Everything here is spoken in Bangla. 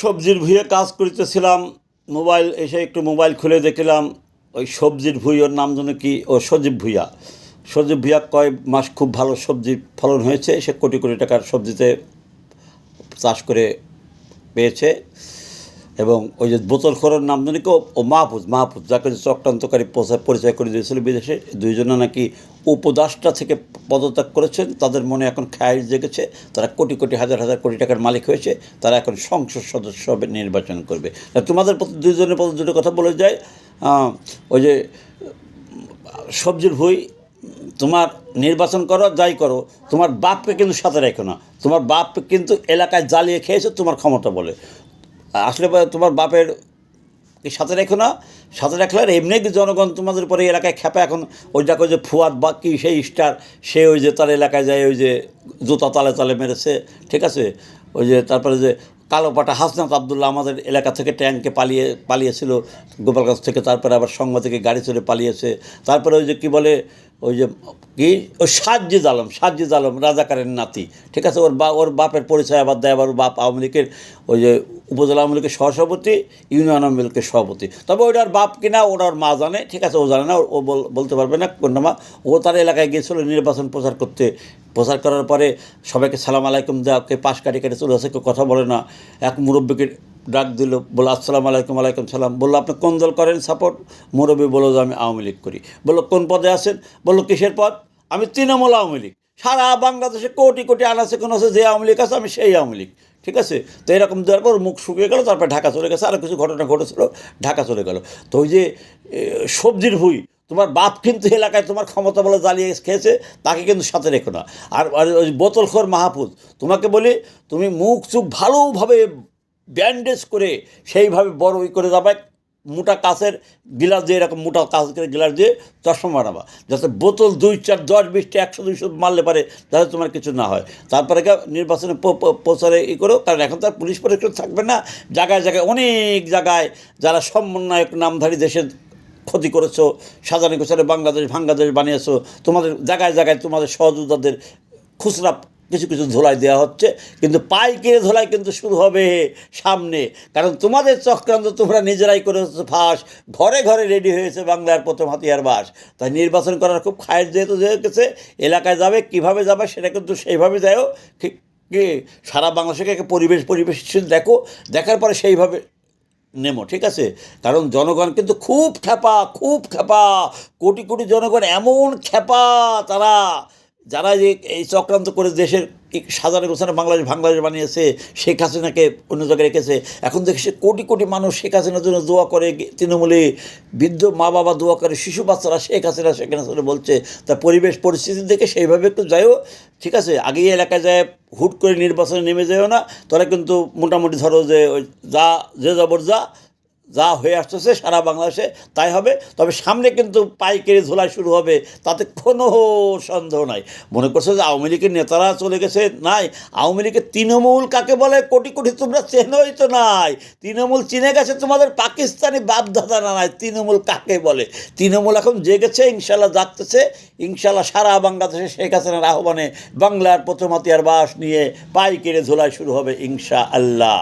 সবজির ভুঁয়ে কাজ করিতেছিলাম, মোবাইল এসে একটু মোবাইল খুলে দেখলাম, ওই সবজির ভুঁই ওর নাম যেন কি? ও সজীব ভুঁইয়া। সজীব ভুঁইয়া কয় মাস খুব ভালো সবজি ফলন হয়েছে, সে কোটি কোটি টাকার সবজিতে চাষ করে পেয়েছে। এবং ওই যে বোতল খোরের নাম জানি ও মাহফুজ মাহফুজ, যাকে যে চক্রান্তকারী পরিচয়- করে দিয়েছিল বিদেশে। দুইজনে নাকি উপদাসটা থেকে পদত্যাগ করেছেন। তাদের মনে এখন খায় জেগেছে। তারা কোটি কোটি, হাজার হাজার কোটি টাকার মালিক হয়েছে। তারা এখন সংসদ সদস্য হবে, নির্বাচন করবে। তোমাদের প্রতি দুইজনের প্রতি দুটো কথা বলে যায় ওই যে, সবজির ভুই, তোমার নির্বাচন করো, যাই করো। তোমার বাপকে কিন্তু সাথে রেখো না। তোমার বাপ কিন্তু এলাকায় জ্বালিয়ে খেয়েছে, তোমার ক্ষমতা বলে। আসলে তোমার বাপের সাথে রেখো না, সাথে রাখলে আর এমনি জনগণ তোমাদের উপরে এলাকায় খেপা, এখন ওই দেখো যে ফুয়াদ বা কি সেই স্টার, সে ওই যে তার এলাকায় যায়, ওই যে জুতা তালে তালে মেরেছে, ঠিক আছে? ওই যে তারপরে যে কালো পাটা হাসনাত আবদুল্লাহ আমাদের এলাকা থেকে ট্যাঙ্কে পালিয়ে, পালিয়েছিল, গোপালগঞ্জ থেকে, তারপরে আবার সংঘ থেকে গাড়ি চড়ে পালিয়েছে, তারপরে ওই যে কি বলে, ওই যে কি? ওই সাজ্জিদ আলম সাজ্জিদ আলম, রাজাকারের নাতি, ঠিক আছে? ওর বা, ওর বাপের পরিচয় আবার দেয়, আবার বাপ আওয়ামী লীগের, ওই যে উপজেলা আওয়ামী লীগের সহসভাপতি ইউনিয়ন আওয়ামী লীগের সভাপতি। তবে ওটার বাপ কিনা ওটা ওর মা জানে, ঠিক আছে, ও জানে না, ও বল- বলতে পারবে না কোনটা মা। ও তার এলাকায় গিয়েছিল নির্বাচন প্রচার করতে। প্রচার করার পরে সবাইকে সালাম আলাইকুম দেওয়া কে পাশ কাটি কেটে চলে আসে, কেউ কথা বলে না। এক মুরব্বীকে ডাক দিল, বলল, আসসালাম আলাইকুম আলাইকুম সালাম। বলল, আপনি কোন দল করেন সাপোর্ট? মুরব্বী বলল, যে আমি আওয়ামী লীগ করি। বলল, কোন পদে আছেন? বলল, কিসের পদ? আমি তৃণমূল আওয়ামী লীগ। সারা বাংলাদেশে কোটি কোটি আনাছে কোন আছে যে আওয়ামী লীগ আছে, আমি সেই আওয়ামী লীগ। ঠিক আছে? তো এরকম দেওয়ার পর মুখ শুকিয়ে গেল, তারপর ঢাকা চলে গেছে আরও কিছু ঘটনা ঘটেছিল, ঢাকা চলে গেল। তো ওই যে সবজির ভুই, তোমার বাপ কিন্তু এলাকায় তোমার ক্ষমতা বলে জ্বালিয়ে খেয়েছে, তাকে কিন্তু সাথে রেখো না। আর আর ওই বোতলখোর মাহফুজ, তোমাকে বলি, তুমি মুখ চুখ ভালোভাবে ব্যান্ডেজ করে সেইভাবে বড় ই করে যাবে মোটা কাঁচের গিলাস দিয়ে, এরকম মোটা কাঁচের গিলাস দিয়ে চশমা বানাবা। যাতে বোতল দুই চার, দশ বিশটা একশো, দুইশো মারলে পারে, যাতে তোমার কিছু না হয়। তারপরে নির্বাচনে প্রচারে ই করো, কারণ এখন তো আর পুলিশ পরীক্ষা থাকবে না। জায়গায় জায়গায়, অনেক জায়গায় যারা সমন্বয়ক, নামধারী দেশের ক্ষতি করেছ, সাজানি গোছানে বাংলাদেশ বাংলাদেশ বানিয়েছো, তোমাদের জায়গায় জায়গায় তোমাদের সহযোদ্ধাদের খুচরা কিছু কিছু ধোলাই দেওয়া হচ্ছে, কিন্তু পাইকারি ধোলাই কিন্তু শুরু হবে সামনে। কারণ তোমাদের চক্রান্ত তোমরা নিজেরাই করেছ ফাঁস, ঘরে ঘরে রেডি হয়েছে বাংলার প্রথম হাতিয়ার বাস। তাই নির্বাচন করার খুব খায়ের যেহেতু গেছে, এলাকায় যাবে, কীভাবে যাবে সেটা কিন্তু সেইভাবে যায়ও, ঠিক সারা বাংলাদেশকে একটা পরিবেশ পরিবেশ দেখো, দেখার পরে সেইভাবে নেমো, ঠিক আছে? কারণ জনগণ কিন্তু খুব খ্যাপা খুব খ্যাপা, কোটি কোটি জনগণ এমন খেপা তারা যারা যে এই চক্রান্ত করে দেশের সাজানো গোছানো বাংলাদেশ বাংলাদেশ বানিয়েছে, শেখ হাসিনাকে অন্য জায়গায় রেখেছে, এখন দেখে সে কোটি কোটি মানুষ শেখ হাসিনার জন্য দোয়া করে, তৃণমূলে বৃদ্ধ মা বাবা দোয়া করে, শিশু বাচ্চারা শেখ হাসিনা শেখ হাসিনা বলছে, তা পরিবেশ পরিস্থিতি দেখে সেইভাবে একটু যাইও, ঠিক আছে? আগে এলাকায় যায়, হুট করে নির্বাচনে নেমে যাও না তারা কিন্তু মোটামুটি ধরো যে ওই যা, যে যাবর যা যা হয়ে আসতেছে সারা বাংলাদেশে, তাই হবে। তবে সামনে কিন্তু পাইকারি ধোলাই শুরু হবে, তাতে কোনো সন্দেহ নাই। মনে করছে যে আওয়ামী লীগের নেতারা চলে গেছে? নাই। আওয়ামী লীগের তৃণমূল কাকে বলে? কোটি কোটি তোমরা চেনোই তো নাই। তৃণমূল চিনে গেছে তোমাদের পাকিস্তানি বাপদাদা না নাই? তৃণমূল কাকে বলে? তৃণমূল এখন জেগেছে, ইনশাল্লাহ জাগতেছে। ইনশাল্লাহ সারা বাংলাদেশে শেখ হাসিনার আহ্বানে বাংলার প্রথম হাতিয়ার বাস নিয়ে পাইকারি ধোলাই শুরু হবে ইনশা আল্লাহ